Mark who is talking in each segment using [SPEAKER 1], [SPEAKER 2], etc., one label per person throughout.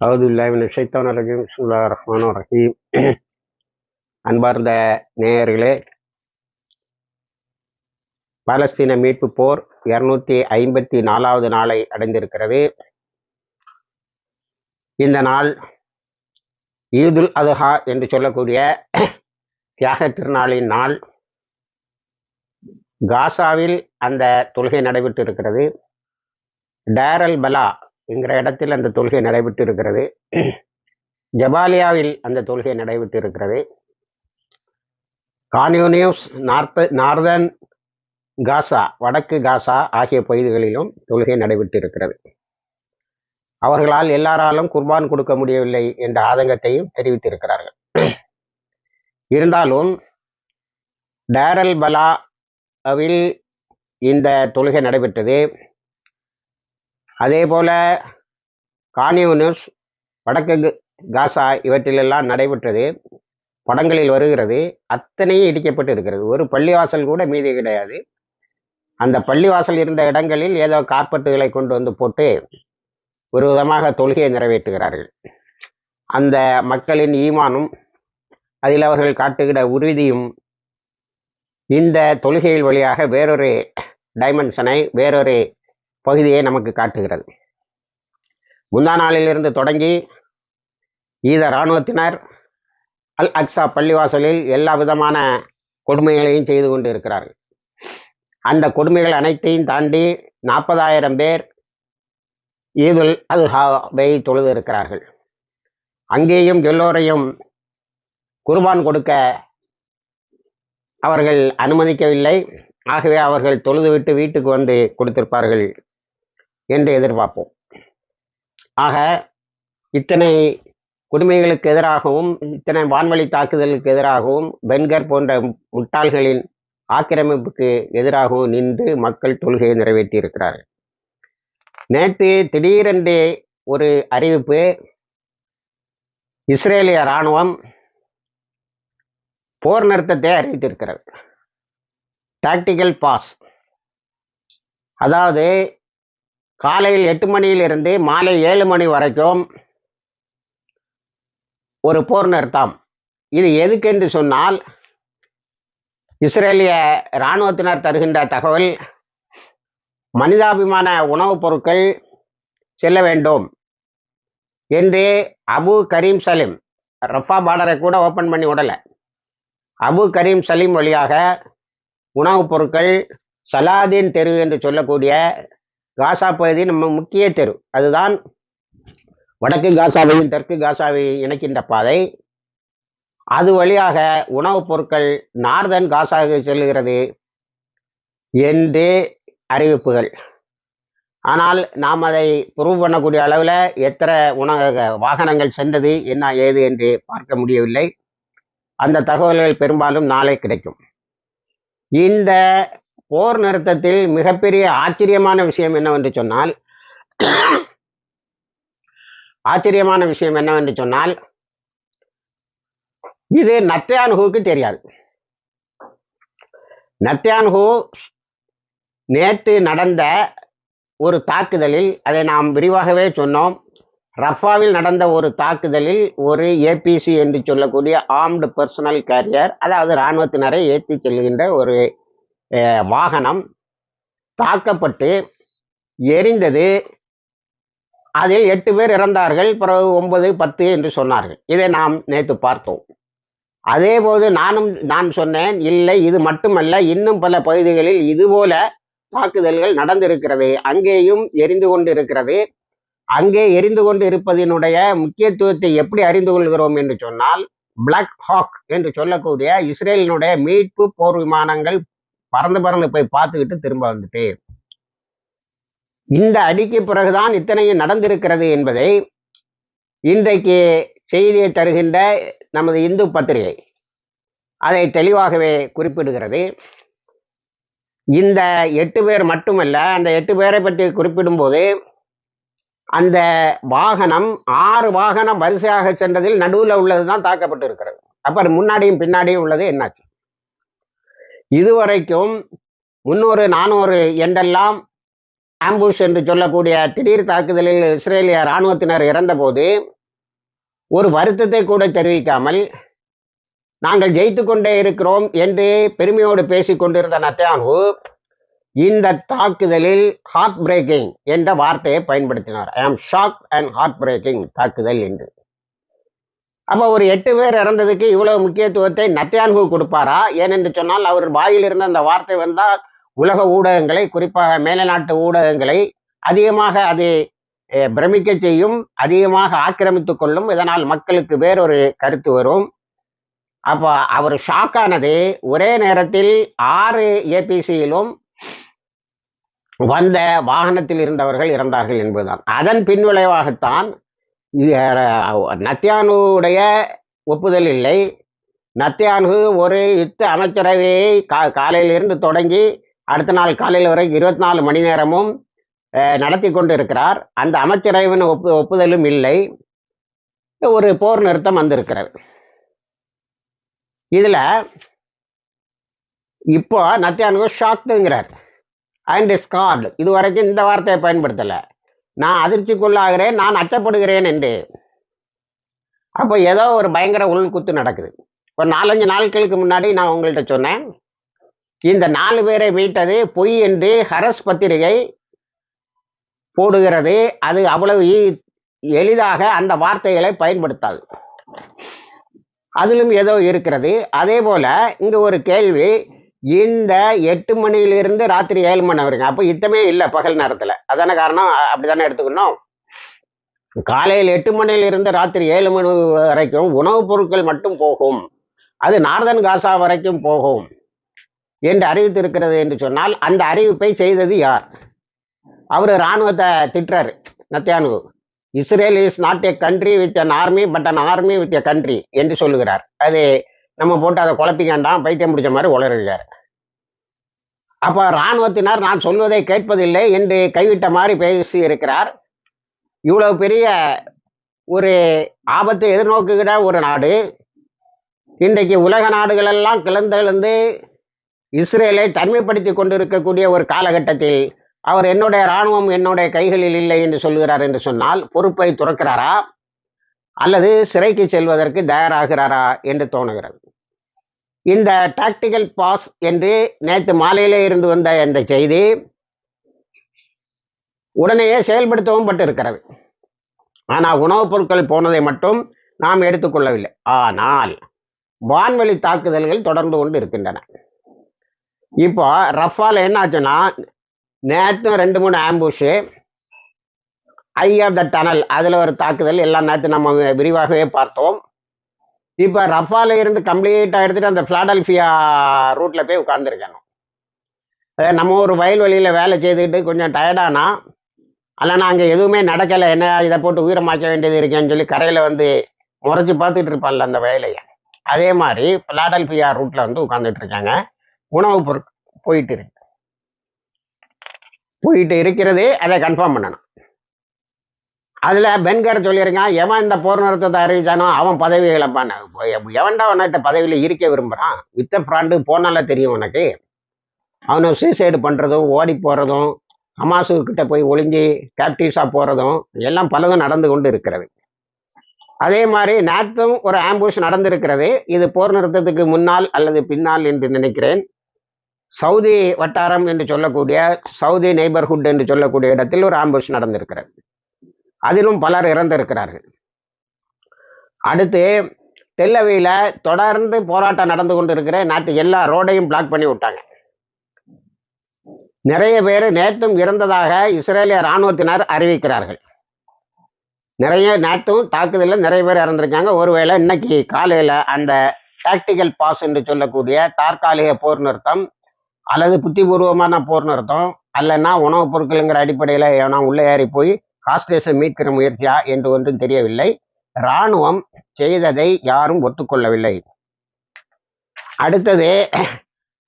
[SPEAKER 1] அவது இல்லாவின் ஷைத்தான ரஜீம். ரஹ்மான் ரஹீம். அன்பார்ந்த நேயர்களே பாலஸ்தீன மீட்பு போர் இருநூத்தி ஐம்பத்தி நாலாவது நாளை அடைந்திருக்கிறது. இந்த நாள் ஈதுல் அதுஹா என்று சொல்லக்கூடிய தியாக திருநாளின் நாள். காசாவில் அந்த தொழுகை நடைபெற்று இருக்கிறது டேரல் பலா என்கிற இடத்தில் அந்த தொழுகை நடைபெற்று இருக்கிறது ஜபாலியாவில் அந்த தொழுகை நடைபெற்று இருக்கிறது கான்யூனியூஸ் நார்த்த நார்தன் காசா வடக்கு காசா ஆகிய பகுதிகளிலும் தொழுகை நடைபெற்று இருக்கிறது அவர்களால் எல்லாராலும் குர்பான் கொடுக்க முடியவில்லை என்ற ஆதங்கத்தையும் தெரிவித்திருக்கிறார்கள். இருந்தாலும் டேரல் பலாவில் இந்த தொழுகை நடைபெற்றது. அதே போல கானியூனியூஸ் வடக்கு காசா இவற்றிலெல்லாம் நடைபெற்றது படங்களில் வருகிறது அத்தனையும் இடிக்கப்பட்டு இருக்கிறது. ஒரு பள்ளிவாசல் கூட மீதி கிடையாது. அந்த பள்ளிவாசல் இருந்த இடங்களில் ஏதோ கார்பெட்டுகளை கொண்டு வந்து போட்டு ஒரு விதமாக தொழுகையை நிறைவேற்றுகிறார்கள். அந்த மக்களின் ஈமானும் அதில் அவர்கள் காட்டுகிற உறுதியும் இந்த தொழுகையில் வழியாக வேறொரு டைமென்ஷனை வேறொரு பகுதியை நமக்கு காட்டுகிறது. முந்தா நாளிலிருந்து தொடங்கி ஈத இராணுவத்தினர் அல் அக்ஸா பள்ளிவாசலில் எல்லா விதமான கொடுமைகளையும் செய்து கொண்டு இருக்கிறார்கள் அந்த கொடுமைகள் அனைத்தையும் தாண்டி நாற்பதாயிரம் பேர் ஈதுல் அல்ஹாவை தொழுது இருக்கிறார்கள். அங்கேயும் எல்லோரையும் குர்பான் கொடுக்க அவர்கள் அனுமதிக்கவில்லை. ஆகவே அவர்கள் தொழுதுவிட்டு வீட்டுக்கு வந்து கொடுத்திருப்பார்கள். என்று எதிர்பார்ப்போம். ஆக இத்தனை கொடுமைகளுக்கு எதிராகவும் இத்தனை வான்வழி தாக்குதலுக்கு எதிராகவும் பென்கர் போன்ற முட்டாள்களின் ஆக்கிரமிப்புக்கு எதிராகவும் நின்று மக்கள் தொழுகையை நிறைவேற்றி இருக்கிறார்கள் நேற்று திடீரென்று ஒரு அறிவிப்பு இஸ்ரேலிய இராணுவம் போர் நிறுத்தத்தை அறிவித்திருக்கிறது. டாக்டிக்கல் பாஸ் அதாவது காலையில் எட்டு மணியிலிருந்து மாலை ஏழு மணி வரைக்கும் ஒரு போர் நிறுத்தம். இது எதுக்கென்று சொன்னால் இஸ்ரேலிய இராணுவத்தினர் தருகின்ற தகவல் மனிதாபிமான உணவுப் பொருட்கள் செல்ல வேண்டும் என்று அபு கரீம் சலீம் ரஃபா பார்டரை கூட ஓப்பன் பண்ணி விடலை. அபு கரீம் சலீம் வழியாக உணவுப் பொருட்கள் சலாதீன் தெரு என்று சொல்லக்கூடிய காசா பகுதி நம்ம முக்கிய தெரு. அதுதான் வடக்கு காசாவையும் தெற்கு காசாவை இணைக்கின்ற பாதை. அது வழியாக உணவுப் பொருட்கள் நார்தன் காசாவுக்கு செல்கிறது என்று அறிவிப்புகள். ஆனால் நாம் அதை ப்ரூவ் பண்ணக்கூடிய அளவில் எத்தனை உணவு வாகனங்கள் சென்றது என்ன ஏது என்று பார்க்க முடியவில்லை. அந்த தகவல்கள் பெரும்பாலும் நாளை கிடைக்கும். இந்த போர் நிறுத்தத்தில் மிகப்பெரிய ஆச்சரியமான விஷயம் என்னவென்று சொன்னால் ஆச்சரியமான விஷயம் என்னவென்று சொன்னால் இது நத்தியானுகுவுக்கு தெரியாது. நத்தியானுகு நேற்று நடந்த ஒரு தாக்குதலில் அதை நாம் விரிவாகவே சொன்னோம். ரஃபாவில் நடந்த ஒரு தாக்குதலில் ஒரு ஏபிசி என்று சொல்லக்கூடிய ஆர்ம்டு பர்சனல் கேரியர் அதாவது இராணுவத்தினரை ஏற்றி செல்கின்ற ஒரு வாகனம் தாக்கப்பட்டு எரிந்தது. அதில் எட்டு பேர் இறந்தார்கள். பிறகு ஒன்பது பத்து என்று சொன்னார்கள். இதை நாம் நேற்று பார்த்தோம். அதே போது நானும் நான் சொன்னேன் இல்லை இது மட்டுமல்ல இன்னும் பல பகுதிகளில் இதுபோல தாக்குதல்கள் நடந்திருக்கிறது. அங்கேயும் எரிந்து கொண்டு இருக்கிறது அங்கே எரிந்து கொண்டு இருப்பதனுடைய முக்கியத்துவத்தை எப்படி அறிந்து கொள்கிறோம் என்று சொன்னால் பிளாக் ஹாக் என்று சொல்லக்கூடிய இஸ்ரேலினுடைய மீட்பு போர் விமானங்கள் பறந்து பறந்து போய் பார்த்துக்கிட்டு திரும்ப வந்துட்டு. இந்த அடிக்கு பிறகுதான் இத்தனையும் நடந்திருக்கிறது என்பதை இன்றைக்கு செய்தியை தருகின்ற நமது இந்து பத்திரிகை அதை தெளிவாகவே குறிப்பிடுகிறது. இந்த எட்டு பேர் மட்டுமல்ல அந்த எட்டு பேரை பற்றி குறிப்பிடும்போது அந்த வாகனம் ஆறு வாகனம் வரிசையாக சென்றதில் நடுவில் உள்ளது தான் தாக்கப்பட்டு இருக்கிறது அப்புறம் முன்னாடியும் பின்னாடியும் உள்ளது என்னாச்சு? இதுவரைக்கும் முன்னூறு நானூறு என்றெல்லாம் ஆம்புஷ் என்று சொல்லக்கூடிய திடீர் தாக்குதலில் இஸ்ரேலிய இராணுவத்தினர் இறந்தபோது ஒரு வருத்தத்தை கூட தெரிவிக்காமல் நாங்கள் ஜெயித்து கொண்டே இருக்கிறோம் என்று பெருமையோடு பேசிக் கொண்டிருந்த நத்தியானு இந்த தாக்குதலில் ஹார்ட் பிரேக்கிங் என்ற வார்த்தையை பயன்படுத்தினார். ஐ ஆம் ஷாக் அண்ட் ஹார்ட் பிரேக்கிங் தாக்குதல் என்று. அப்போ ஒரு எட்டு பேர் இறந்ததுக்கு இவ்வளவு முக்கியத்துவத்தை நத்தியான்கு கொடுப்பாரா? ஏனென்று சொன்னால் அவர் வாயிலிருந்து அந்த வார்த்தை வந்தால் உலக ஊடகங்களை குறிப்பாக மேலை நாட்டு ஊடகங்களை அதிகமாக அது பிரமிக்க செய்யும் அதிகமாக ஆக்கிரமித்து கொள்ளும். இதனால் மக்களுக்கு வேறொரு கருத்து வரும். அப்போ அவர் ஷாக்கானது ஒரே நேரத்தில் ஆறு ஏபிசியிலும் வந்த வாகனத்தில் இருந்தவர்கள் இறந்தார்கள் என்பதுதான். அதன் பின்விளைவாகத்தான் விளைவாகத்தான் நத்தியானுடைய ஒப்புதல் இல்லை. நத்தியானு ஒரு யுத்த அமைச்சரவையை கா காலையிலிருந்து தொடங்கி அடுத்த நாள் காலையில் வரை இருபத்தி நாலு மணி நேரமும் நடத்தி கொண்டு இருக்கிறார் அந்த அமைச்சரவையின் ஒப்பு ஒப்புதலும் இல்லை. ஒரு போர் நிறுத்தம் வந்திருக்கிறது. இதில் இப்போ நத்தியானு ஷாக்டுங்கிறார் அண்ட் ஸ்கார்டு இது வரைக்கும் இந்த வார்த்தையை பயன்படுத்தலை. நான் அதிர்ச்சிக்குள்ளாகிறேன் நான் அச்சப்படுகிறேன் என்று. அப்போ ஏதோ ஒரு பயங்கர உள்குத்து நடக்குது. ஒரு நாலஞ்சு நாட்களுக்கு முன்னாடி நான் உங்கள்கிட்ட சொன்னேன். இந்த நாலு பேரை மீட்டது பொய் என்று ஹரஸ் பத்திரிகை போடுகிறது. அது அவ்வளவு எளிதாக அந்த வார்த்தைகளை பயன்படுத்தாது. அதிலும் ஏதோ இருக்கிறது. அதே போல இங்க ஒரு கேள்வி இந்த எட்டு மணியிலிருந்து ராத்திரி ஏழு மணி வரைக்கும். அப்போ யுத்தமே இல்லை பகல் நேரத்தில். அதான காரணம்? அப்படிதானே எடுத்துக்கணும்? காலையில் எட்டு மணியிலிருந்து ராத்திரி ஏழு மணி வரைக்கும் உணவுப் பொருட்கள் மட்டும் போகும். அது நார்தன் காசா வரைக்கும் போகும் என்று அறிவித்திருக்கிறது என்று சொன்னால் அந்த அறிவிப்பை செய்தது யார்? அவர் இராணுவத்தை திட்டுறாரு நத்தியானு. Israel is not a country with an army but an army with a country என்று சொல்லுகிறார். அது நம்ம போட்டு அதை குழப்பிக்காண்டாம் பைத்தியம் பிடிச்ச மாதிரி உளறுகிறார் அப்போ இராணுவத்தினர் நான் சொல்வதை கேட்பதில்லை என்று கைவிட்ட மாதிரி பேசி இருக்கிறார். இவ்வளவு பெரிய ஒரு ஆபத்தை எதிர்நோக்குகிற ஒரு நாடு இன்றைக்கு உலக நாடுகள் எல்லாம் கிளந்தெழுந்து இஸ்ரேலை தன்மைப்படுத்தி கொண்டிருக்கக்கூடிய ஒரு காலகட்டத்தில் அவர் என்னுடைய இராணுவம் என்னுடைய கைகளில் இல்லை என்று சொல்கிறார் என்று சொன்னால் பொறுப்பை துறக்கிறாரா? அல்லது சிறைக்கு செல்வதற்கு தயாராகிறாரா? என்று தோணுகிறது. இந்த டாக்டிக்கல் பாஸ் என்று நேற்று மாலையிலே இருந்து வந்த இந்த செய்தி உடனேயே செயல்படுத்தவும் பட்டிருக்கிறது. ஆனால் உணவுப் பொருட்கள் போனதை மட்டும் நாம் எடுத்துக்கொள்ளவில்லை. ஆனால் வான்வெளி தாக்குதல்கள் தொடர்ந்து கொண்டு இருக்கின்றன. இப்போ ரஃபால் என்ன ஆச்சுன்னா நேற்று ரெண்டு மூணு ஆம்புஷு ஐ ஆஃப் த டனல் அதில் ஒரு தாக்குதல் எல்லாம் நேற்று நம்ம விரிவாகவே பார்த்தோம். இப்போ ரஃபால இருந்து கம்ப்ளீட்டாக எடுத்துட்டு அந்த ஃபிளாடல்ஃபியா ரூட்டில் போய் உட்காந்துருக்கணும் நம்ம ஒரு வயல்வெளியில் வேலை செய்துக்கிட்டு கொஞ்சம் டயர்டானா அல்லைனா அங்கே எதுவுமே நடக்கலை என்ன இதை போட்டு உயிரமாக்க வேண்டியது இருக்கேன்னு சொல்லி கரையில் வந்து முறைச்சி பார்த்துட்டு இருப்பான்ல அந்த வேலையை அதே மாதிரி பிளாடல்பியா ரூட்டில் வந்து உட்காந்துட்டு இருக்காங்க. உணவுப் பொருட்கள் போயிட்டு இருக்கு. போயிட்டு இருக்கிறது அதை கன்ஃபார்ம் பண்ணணும். அதில் பென்கர் சொல்லியிருக்கான் எவன் இந்த போர் நிறுத்தத்தை அறிவிச்சானோ அவன் பதவி இழப்பான்னு எவன்டா உன்கிட்ட பதவியில் இருக்க விரும்புகிறான் வித்த பிராண்டு போனால தெரியும் உனக்கு. அவனை சூசைடு பண்ணுறதும் ஓடி போகிறதும் ஹமாசு கிட்ட போய் ஒளிஞ்சு கேப்டிவ்ஸாக போகிறதும் எல்லாம் பலதும் நடந்து கொண்டு இருக்கிறது. அதே மாதிரி நேற்றும் ஒரு ஆம்புஷ் நடந்திருக்கிறது. இது போர் நிறுத்தத்துக்கு முன்னால் அல்லது பின்னால் என்று நினைக்கிறேன். சவுதி வட்டாரம் என்று சொல்லக்கூடிய சவுதி நெய்பர்ஹுட் என்று சொல்லக்கூடிய இடத்தில் ஒரு ஆம்புஷ் நடந்திருக்கிறது. அதிலும் பலர் இறந்திருக்கிறார்கள். அடுத்து தெல்லவையில் தொடர்ந்து போராட்டம் நடந்து கொண்டு இருக்கிற நேற்று எல்லா ரோடையும் பிளாக் பண்ணி விட்டாங்க. நிறைய பேர் நேற்றும் இறந்ததாக இஸ்ரேலிய இராணுவத்தினர் அறிவிக்கிறார்கள். நிறைய நேற்றும் தாக்குதலில் நிறைய பேர் இறந்திருக்காங்க. ஒருவேளை இன்னைக்கு காலையில் அந்த டாக்டிக்கல் பாஸ் என்று சொல்லக்கூடிய தற்காலிக போர் நிறுத்தம் அல்லது புத்திபூர்வமான போர் நிறுத்தம் அல்லைன்னா உணவுப் பொருட்களுங்கிற அடிப்படையில் ஏன்னா உள்ளே ஏறி போய் ஹாஸ்டேஸை மீட்கிற முயற்சியா என்று ஒன்றும் தெரியவில்லை. இராணுவம் செய்ததை யாரும் ஒத்துக்கொள்ளவில்லை. அடுத்தது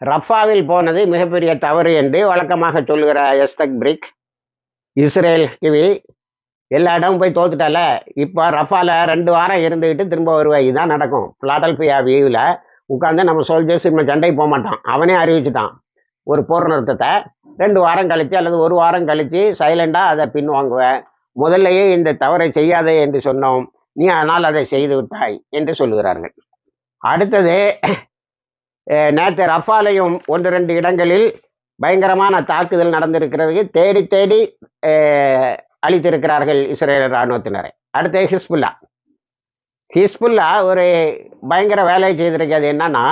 [SPEAKER 1] ரஃபாவில் போனது மிகப்பெரிய தவறு என்று வழக்கமாக சொல்லுகிற எஸ்தக் பிரிக். இஸ்ரேல் கிவி எல்லா இடமும் போய் தோத்துட்டால இப்போ ரஃபால ரெண்டு வாரம் இருந்துக்கிட்டு திரும்ப வருவாய். இதுதான் நடக்கும். பிளாடல்பியா வியூவில் உட்காந்து நம்ம சோல்ஜர்ஸ் இனிமேல் சண்டைக்கு போக மாட்டான் அவனே அறிவிச்சுட்டான். ஒரு போர் நிறுத்தத்தை. ரெண்டு வாரம் கழிச்சு அல்லது ஒரு வாரம் கழிச்சு சைலண்டாக அதை பின்வாங்குவேன் முதல்லையே இந்த தவறை செய்யாதே என்று சொன்னோம். நீ ஆனால் அதை செய்து விட்டாய் என்று சொல்லுகிறார்கள். அடுத்தது நேற்று ரஃபாலையும் ஒன்று ரெண்டு இடங்களில் பயங்கரமான தாக்குதல் நடந்திருக்கிறது. தேடி தேடி அளித்திருக்கிறார்கள் இஸ்ரேல் இராணுவத்தினரை. அடுத்து ஹிஸ்புல்லா. ஹிஸ்புல்லா ஒரு பயங்கர வேலையை செய்திருக்கிறது என்னன்னா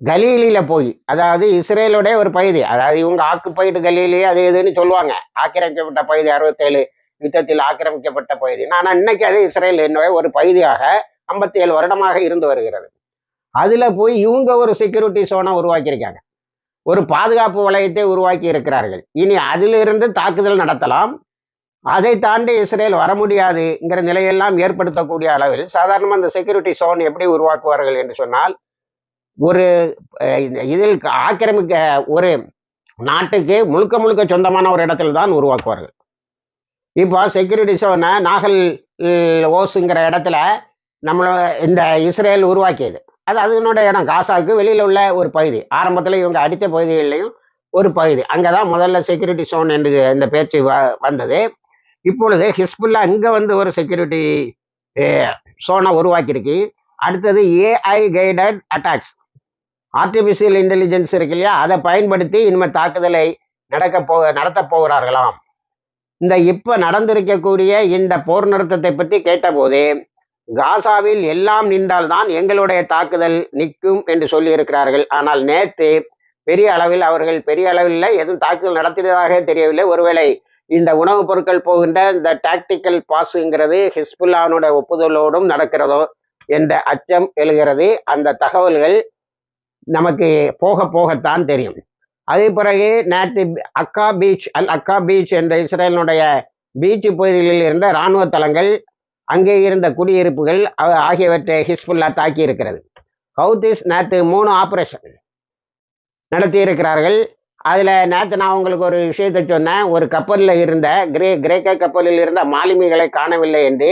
[SPEAKER 1] கலீலில போய் அதாவது இஸ்ரேலுடைய ஒரு பகுதி அதாவது இவங்க ஆக்குப்பைடு கலீலி அது இதுன்னு சொல்லுவாங்க. ஆக்கிரமிக்கப்பட்ட பகுதி அறுபத்தேழு யுத்தத்தில் ஆக்கிரமிக்கப்பட்ட பகுதி. ஆனால் இன்னைக்கு அது இஸ்ரேல் என்னவே ஒரு பகுதியாக ஐம்பத்தி ஏழு வருடமாக இருந்து வருகிறது. அதுல போய் இவங்க ஒரு செக்யூரிட்டி சோனை உருவாக்கியிருக்காங்க. ஒரு பாதுகாப்பு வளையத்தை உருவாக்கி இருக்கிறார்கள். இனி அதிலிருந்து தாக்குதல் நடத்தலாம். அதை தாண்டி இஸ்ரேல் வர முடியாதுங்கிற நிலையெல்லாம் ஏற்படுத்தக்கூடிய அளவில் சாதாரணமாக அந்த செக்யூரிட்டி சோன் எப்படி உருவாக்குவார்கள் என்று சொன்னால் ஒரு இதில் ஆக்கிரமிக்க ஒரு நாட்டுக்கு முழுக்க முழுக்க சொந்தமான ஒரு இடத்துல தான் உருவாக்குவார்கள். இப்போ செக்யூரிட்டி சோனை நாகல் ஓஸுங்கிற இடத்துல நம்மளோட இந்த இஸ்ரேல் உருவாக்கியது. அது அதனுடைய இடம். காசாவுக்கு வெளியில் உள்ள ஒரு பகுதி. ஆரம்பத்தில் இவங்க அடித்த பகுதிகளிலையும் ஒரு பகுதி. அங்கே தான் முதல்ல செக்யூரிட்டி சோன் என்று இந்த பேச்சு வ- வந்தது. இப்பொழுது ஹிஸ்புல்லா இங்கே வந்து ஒரு செக்யூரிட்டி சோனை உருவாக்கியிருக்கு. அடுத்தது AI guided attacks artificial intelligence இருக்கு இல்லையா? அதை பயன்படுத்தி இனிமேல் தாக்குதலை நடக்க போ நடத்த போகிறார்களாம். இந்த இப்போ நடந்திருக்கக்கூடிய இந்த போர் நிறுத்தத்தை பற்றி கேட்டபோது காசாவில் எல்லாம் நின்றால்தான் எங்களுடைய தாக்குதல் நிற்கும் என்று சொல்லியிருக்கிறார்கள். ஆனால் நேற்று பெரிய அளவில் அவர்கள் பெரிய அளவில் எதுவும் தாக்குதல் நடத்தியதாக தெரியவில்லை. ஒருவேளை இந்த உணவுப் பொருட்கள் போகின்ற இந்த டாக்டிக்கல் பாஸுங்கிறது ஹிஸ்புல்லானுடைய ஒப்புதலோடும் நடக்கிறதோ என்ற அச்சம் எழுகிறது. அந்த தகவல்கள் நமக்கு போக போகத்தான் தெரியும். அதே பிறகு நேற்று அக்கா பீச் அல் அக்கா பீச் என்ற இஸ்ரேலினுடைய பீச் பகுதிகளில் இருந்த இராணுவ தளங்கள் அங்கே இருந்த குடியிருப்புகள் ஆகியவற்றை ஹிஸ்புல்லா தாக்கி இருக்கிறது ஹவுதிஸ் நேற்று மூணு ஆபரேஷன் நடத்தி இருக்கிறார்கள் அதில் நேற்று நான் உங்களுக்கு ஒரு விஷயத்தை சொன்னேன். ஒரு கப்பலில் இருந்த கிரே கிரேக்க கப்பலில் இருந்த மாலுமிகளை காணவில்லை என்று.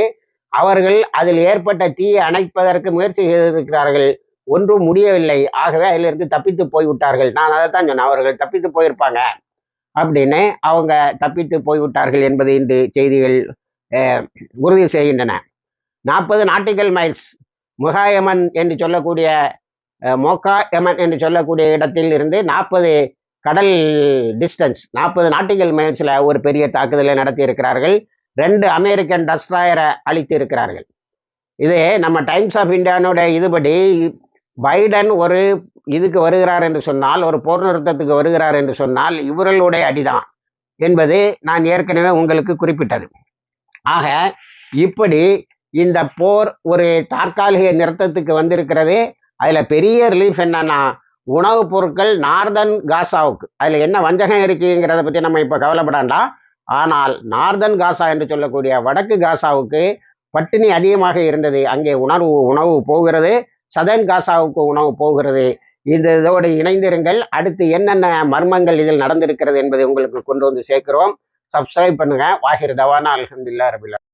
[SPEAKER 1] அவர்கள் அதில் ஏற்பட்ட தீயை அணைப்பதற்கு முயற்சி செய்திருக்கிறார்கள். ஒன்றும் முடியவில்லை. ஆகவே அதிலிருந்து தப்பித்து போய்விட்டார்கள். நான் அதை தான் சொன்னேன். அவர்கள் தப்பித்து போயிருப்பாங்க. அப்படின்னு அவங்க தப்பித்து போய்விட்டார்கள் என்பது இன்று செய்திகள் உறுதி செய்கின்றன. நாற்பது நாட்டிக்கல் மைல்ஸ் முகாயமன் என்று சொல்லக்கூடிய அஹ், மொக்கா யமன் என்று சொல்லக்கூடிய இடத்தில் இருந்து நாற்பது கடல் டிஸ்டன்ஸ் நாற்பது நாட்டிக்கல் மைல்ஸில் ஒரு பெரிய தாக்குதலை நடத்தி இருக்கிறார்கள் ரெண்டு அமெரிக்கன் டஸ்ட்ராயரை அழித்து இருக்கிறார்கள் இது நம்ம டைம்ஸ் ஆஃப் இந்தியானுடைய இதுபடி பைடன் ஒரு இதுக்கு வருகிறார் என்று சொன்னால் ஒரு போர் நிறுத்தத்துக்கு வருகிறார் என்று சொன்னால் இவர்களுடைய அடிதான் என்பது நான் ஏற்கனவே உங்களுக்கு குறிப்பிட்டது. ஆக இப்படி இந்த போர் ஒரு தற்காலிக நிறுத்தத்துக்கு வந்திருக்கிறது. அதில் பெரிய ரிலீஃப் என்னன்னா உணவுப் பொருட்கள் நார்தன் காசாவுக்கு. அதில் என்ன வஞ்சகம் இருக்குங்கிறத பற்றி நம்ம இப்போ கவலைப்படாண்டா? ஆனால் நார்தன் காசா என்று சொல்லக்கூடிய வடக்கு காசாவுக்கு பட்டினி அதிகமாக இருந்தது. அங்கே உணர்வு உணவு போகிறது. சதன் காசாவுக்கு உணவு போகிறது. இந்த இதோடு இணைந்திருங்கள். அடுத்து என்னென்ன மர்மங்கள் இதில் நடந்திருக்கிறது என்பதை உங்களுக்கு கொண்டு வந்து சேர்க்கிறோம். சப்ஸ்கிரைப் பண்ணுங்க. வாஹிர் தவானா அல்ஹம்துலில்லாஹ் ரபில்